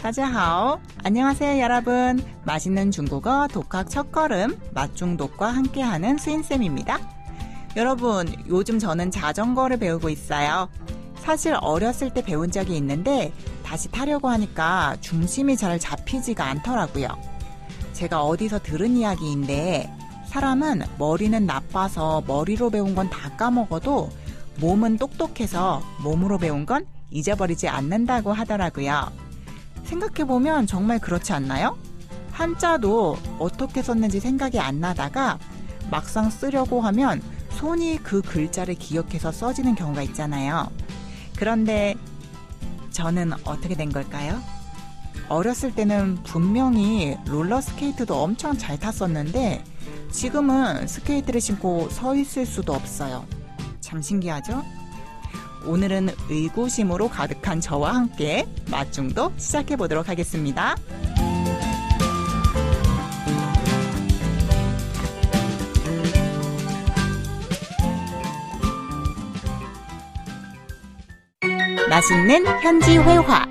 다자하오. 안녕하세요, 여러분. 맛있는 중국어 독학 첫걸음 맛중독과 함께하는 수인쌤입니다. 여러분, 요즘 저는 자전거를 배우고 있어요. 사실 어렸을 때 배운 적이 있는데 다시 타려고 하니까 중심이 잘 잡히지가 않더라고요. 제가 어디서 들은 이야기인데 사람은 머리는 나빠서 머리로 배운 건 다 까먹어도 몸은 똑똑해서 몸으로 배운 건 잊어버리지 않는다고 하더라고요. 생각해보면 정말 그렇지 않나요? 한자도 어떻게 썼는지 생각이 안 나다가 막상 쓰려고 하면 손이 그 글자를 기억해서 써지는 경우가 있잖아요. 그런데 저는 어떻게 된 걸까요? 어렸을 때는 분명히 롤러스케이트도 엄청 잘 탔었는데 지금은 스케이트를 신고 서 있을 수도 없어요. 참 신기하죠? 오늘은 의구심으로 가득한 저와 함께 맛중도 시작해 보도록 하겠습니다. 맛있는 현지 회화.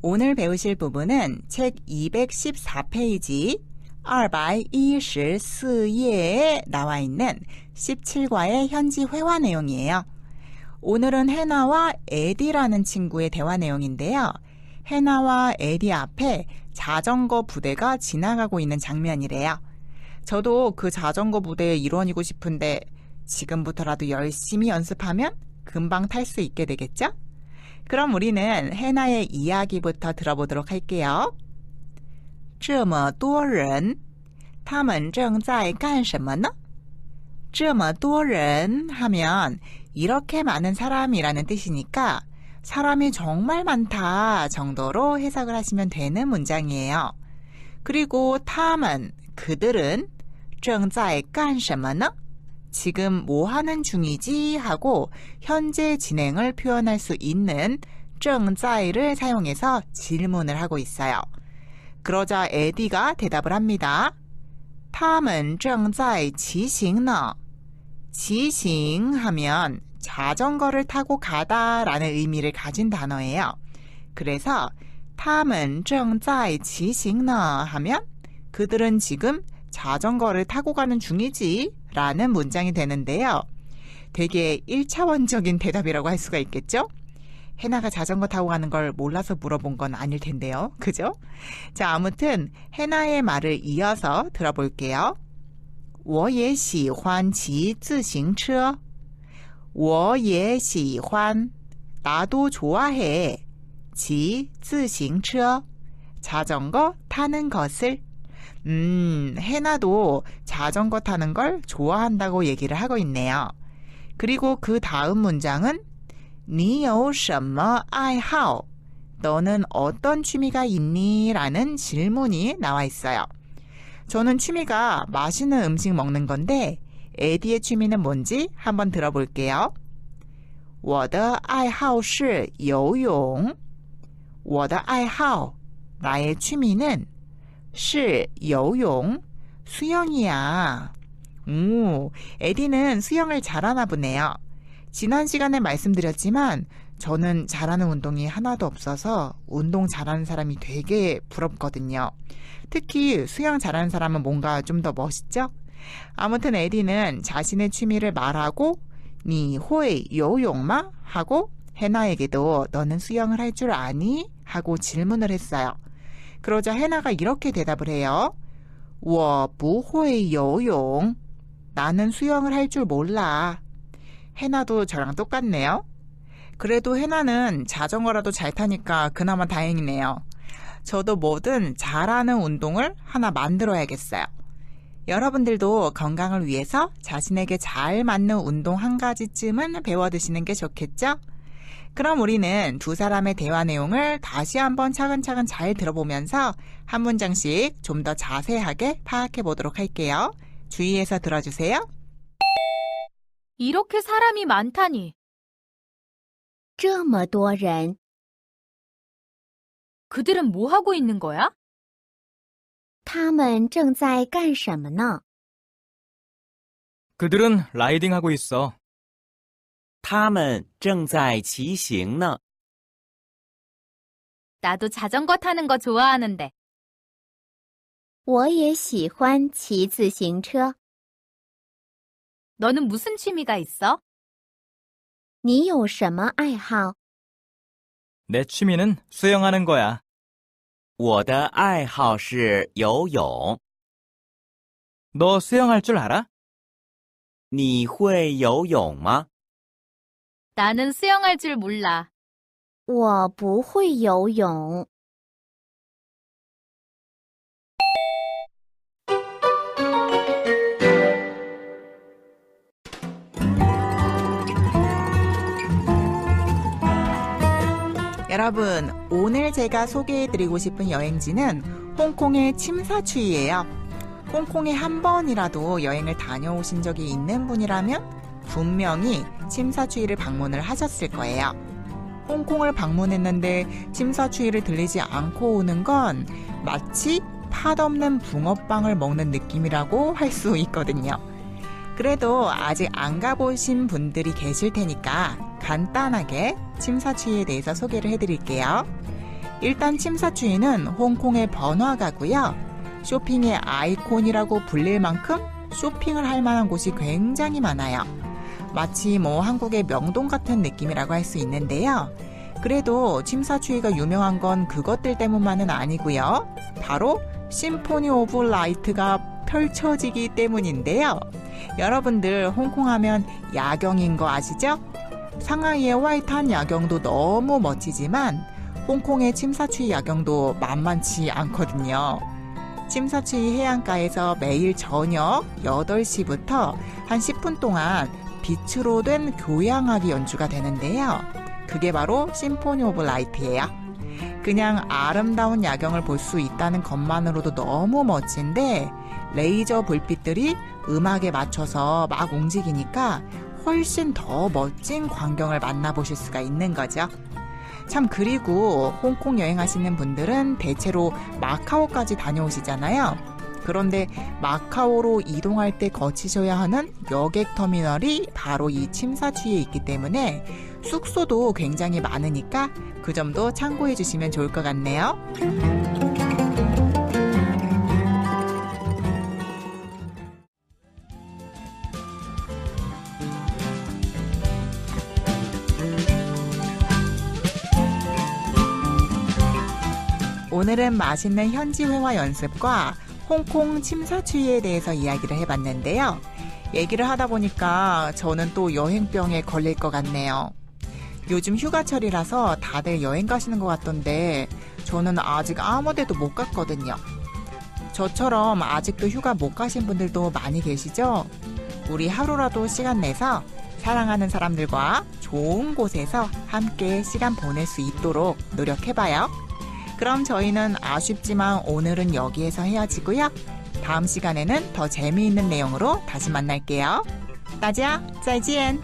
오늘 배우실 부분은 책 214페이지 214页에 나와 있는 17과의 현지 회화 내용이에요. 오늘은 해나와 에디라는 친구의 대화 내용인데요. 해나와 에디 앞에 자전거 부대가 지나가고 있는 장면이래요. 저도 그 자전거 부대의 일원이고 싶은데 지금부터라도 열심히 연습하면 금방 탈 수 있게 되겠죠? 그럼 우리는 해나의 이야기부터 들어보도록 할게요. 这么多人，他们正在干什么呢？这么多人하면 이렇게 많은 사람이라는 뜻이니까 사람이 정말 많다 정도로 해석을 하시면 되는 문장이에요. 그리고 他们 그들은 正在干什么呢? 지금 뭐 하는 중이지 하고 현재 진행을 표현할 수 있는 正在를 사용해서 질문을 하고 있어요. 그러자 에디가 대답을 합니다. 他们正在骑行呢. 지싱 하면 자전거를 타고 가다라는 의미를 가진 단어예요. 그래서 他们正在骑行呢 하면 그들은 지금 자전거를 타고 가는 중이지 라는 문장이 되는데요. 되게 1차원적인 대답이라고 할 수가 있겠죠? 해나가 자전거 타고 가는 걸 몰라서 물어본 건 아닐 텐데요. 그죠? 자, 아무튼 해나의 말을 이어서 들어볼게요. 我也喜欢骑自行车.我也喜欢. 나도 좋아해. 骑自行车. 자전거 타는 것을. 음, 해나도 자전거 타는 걸 좋아한다고 얘기를 하고 있네요. 그리고 그 다음 문장은 你有什么爱好? 너는 어떤 취미가 있니? 라는 질문이 나와 있어요. 저는 취미가 맛있는 음식 먹는 건데 에디의 취미는 뭔지 한번 들어볼게요. 我的爱好是游泳.我的爱好 나의 취미는 是游泳 수영이야. 오, 에디는 수영을 잘하나 보네요. 지난 시간에 말씀드렸지만 저는 잘하는 운동이 하나도 없어서 운동 잘하는 사람이 되게 부럽거든요. 특히 수영 잘하는 사람은 뭔가 좀 더 멋있죠? 아무튼 에디는 자신의 취미를 말하고 니 호이 요용마 하고 해나에게도 너는 수영을 할 줄 아니? 하고 질문을 했어요. 그러자 해나가 이렇게 대답을 해요. 我不会游泳. 나는 수영을 할 줄 몰라. 해나도 저랑 똑같네요. 그래도 해나는 자전거라도 잘 타니까 그나마 다행이네요. 저도 뭐든 잘하는 운동을 하나 만들어야겠어요. 여러분들도 건강을 위해서 자신에게 잘 맞는 운동 한 가지쯤은 배워두시는 게 좋겠죠? 그럼 우리는 두 사람의 대화 내용을 다시 한번 차근차근 잘 들어보면서 한 문장씩 좀 더 자세하게 파악해 보도록 할게요. 주의해서 들어주세요. 이렇게 사람이 많다니. 这么多人， 그들은 뭐 하고 있는 거야? 他们正在干什么呢？ 그들은 라이딩하고 있어. 他们正在骑行呢。 나도 자전거 타는 거 좋아하는데. 我也喜欢骑自行车。 너는 무슨 취미가 있어? 你有什么爱好？ 내 취미는 수영하는 거야. 我的爱好是游泳。 너 수영할 줄 알아? 你会游泳吗？ 나는 수영할 줄 몰라. 我不会游泳。 여러분, 오늘 제가 소개해드리고 싶은 여행지는 홍콩의 침사추이예요. 홍콩에 한 번이라도 여행을 다녀오신 적이 있는 분이라면 분명히 침사추이를 방문을 하셨을 거예요. 홍콩을 방문했는데 침사추이를 들리지 않고 오는 건 마치 팥 없는 붕어빵을 먹는 느낌이라고 할 수 있거든요. 그래도 아직 안 가보신 분들이 계실 테니까 간단하게 침사추이에 대해서 소개를 해드릴게요. 일단 침사추이는 홍콩의 번화가고요. 쇼핑의 아이콘이라고 불릴 만큼 쇼핑을 할 만한 곳이 굉장히 많아요. 마치 뭐 한국의 명동 같은 느낌이라고 할 수 있는데요. 그래도 침사추이가 유명한 건 그것들 때문만은 아니고요. 바로 심포니 오브 라이트가 펼쳐지기 때문인데요. 여러분들 홍콩 하면 야경인 거 아시죠? 상하이의 화이트한 야경도 너무 멋지지만 홍콩의 침사추이 야경도 만만치 않거든요. 침사추이 해안가에서 매일 저녁 8시부터 한 10분 동안 빛으로 된 교향악이 연주가 되는데요. 그게 바로 심포니 오브 라이트예요. 그냥 아름다운 야경을 볼 수 있다는 것만으로도 너무 멋진데 레이저 불빛들이 음악에 맞춰서 막 움직이니까 훨씬 더 멋진 광경을 만나보실 수가 있는 거죠. 참 그리고 홍콩 여행하시는 분들은 대체로 마카오까지 다녀오시잖아요. 그런데 마카오로 이동할 때 거치셔야 하는 여객 터미널이 바로 이 침사추이에 있기 때문에 숙소도 굉장히 많으니까 그 점도 참고해 주시면 좋을 것 같네요. 오늘은 맛있는 현지 회화 연습과 홍콩 침사추이에 대해서 이야기를 해봤는데요. 얘기를 하다 보니까 저는 또 여행병에 걸릴 것 같네요. 요즘 휴가철이라서 다들 여행 가시는 것 같던데 저는 아직 아무 데도 못 갔거든요. 저처럼 아직도 휴가 못 가신 분들도 많이 계시죠? 우리 하루라도 시간 내서 사랑하는 사람들과 좋은 곳에서 함께 시간 보낼 수 있도록 노력해봐요. 그럼 저희는 아쉽지만 오늘은 여기에서 헤어지고요. 다음 시간에는 더 재미있는 내용으로 다시 만날게요. 따지야, 짜이지엔!